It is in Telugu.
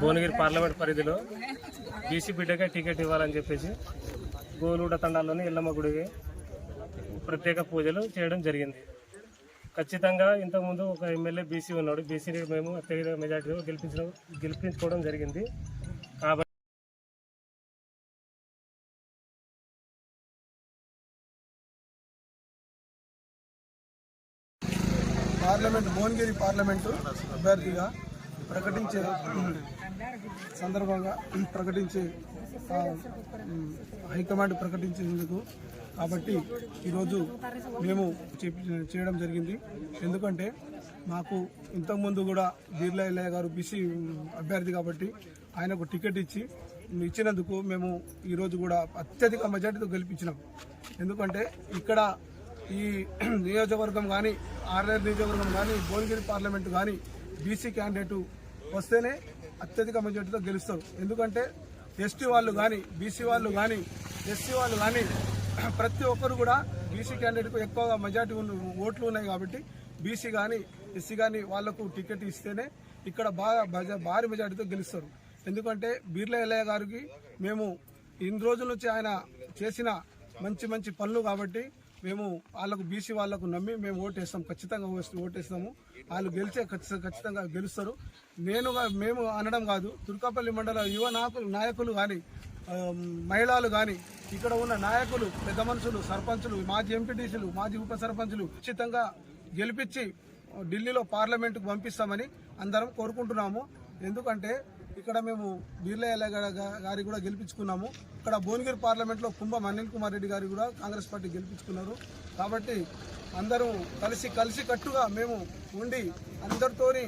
భువనగిరి పార్లమెంట్ పరిధిలో బీసీ బిడ్డగా టికెట్ ఇవ్వాలని చెప్పేసి గోలుడ తండాల్లోని ఎల్లమ్మ గుడికి ప్రత్యేక పూజలు చేయడం జరిగింది. ఖచ్చితంగా ఇంతకుముందు ఒక ఎమ్మెల్యే బీసీ ఉన్నాడు. బీసీని మేము అత్యధిక మెజార్టీలో గెలిపించడం గెలిపించుకోవడం జరిగింది. కాబట్టి పార్లమెంట్ భువనగిరి పార్లమెంటు అభ్యర్థిగా ప్రకటించే సందర్భంగా ప్రకటించే హైకమాండ్ ప్రకటించేందుకు కాబట్టి ఈరోజు మేము చేయడం జరిగింది. ఎందుకంటే మాకు ఇంతకుముందు కూడా బీర్లా ఇల్లయ్య గారు బీసీ అభ్యర్థి కాబట్టి ఆయనకు టికెట్ ఇచ్చి ఇచ్చినందుకు మేము ఈరోజు కూడా అత్యధిక మెజార్టీతో గెలిపించినాం. ఎందుకంటే ఇక్కడ ఈ నియోజకవర్గం కానీ ఆర్ఆర్ నియోజకవర్గం కానీ భువనగిరి పార్లమెంటు కానీ బీసీ క్యాండిడేట్ వస్తేనే అత్యధిక మెజార్టీతో గెలుస్తారు. ఎందుకంటే ఎస్టీ వాళ్ళు కానీ బీసీ వాళ్ళు కానీ ఎస్సీ వాళ్ళు కానీ ప్రతి ఒక్కరు కూడా బీసీ క్యాండిడేట్కు ఎక్కువగా మెజార్టీ ఉన్న ఓట్లు ఉన్నాయి కాబట్టి బీసీ కానీ ఎస్సీ కానీ వాళ్ళకు టికెట్ ఇస్తేనే ఇక్కడ బాగా భారీ మెజార్టీతో గెలుస్తారు. ఎందుకంటే బీర్లా ఎల్లయ్య గారికి మేము ఇన్ని రోజుల నుంచి ఆయన చేసిన మంచి మంచి పనులు కాబట్టి మేము వాళ్ళకు బీసీ వాళ్ళకు నమ్మి మేము ఓటేస్తాం ఖచ్చితంగా ఓటేస్తాము. వాళ్ళు గెలిచే ఖచ్చితంగా ఖచ్చితంగా గెలుస్తారు. నేను మేము అనడం కాదు తుర్కాపల్లి మండల యువ నాయకులు నాయకులు కానీ మహిళలు కానీ ఇక్కడ ఉన్న నాయకులు పెద్ద మనుషులు సర్పంచులు మాజీ ఎంపీటీసీలు మాజీ ఉప సర్పంచులు ఖచ్చితంగా గెలిపించి ఢిల్లీలో పార్లమెంటుకు పంపిస్తామని అందరం కోరుకుంటున్నాము. ఎందుకంటే ఇక్కడ మేము బీర్లా గారి కూడా గెలిపించుకున్నాము. ఇక్కడ భువనగిరి పార్లమెంట్లో కుంభం అనిల్ కుమార్ రెడ్డి గారి కూడా కాంగ్రెస్ పార్టీ గెలిపించుకున్నారు. కాబట్టి అందరూ కలిసి కలిసి కట్టుగా మేము ఉండి అందరితోని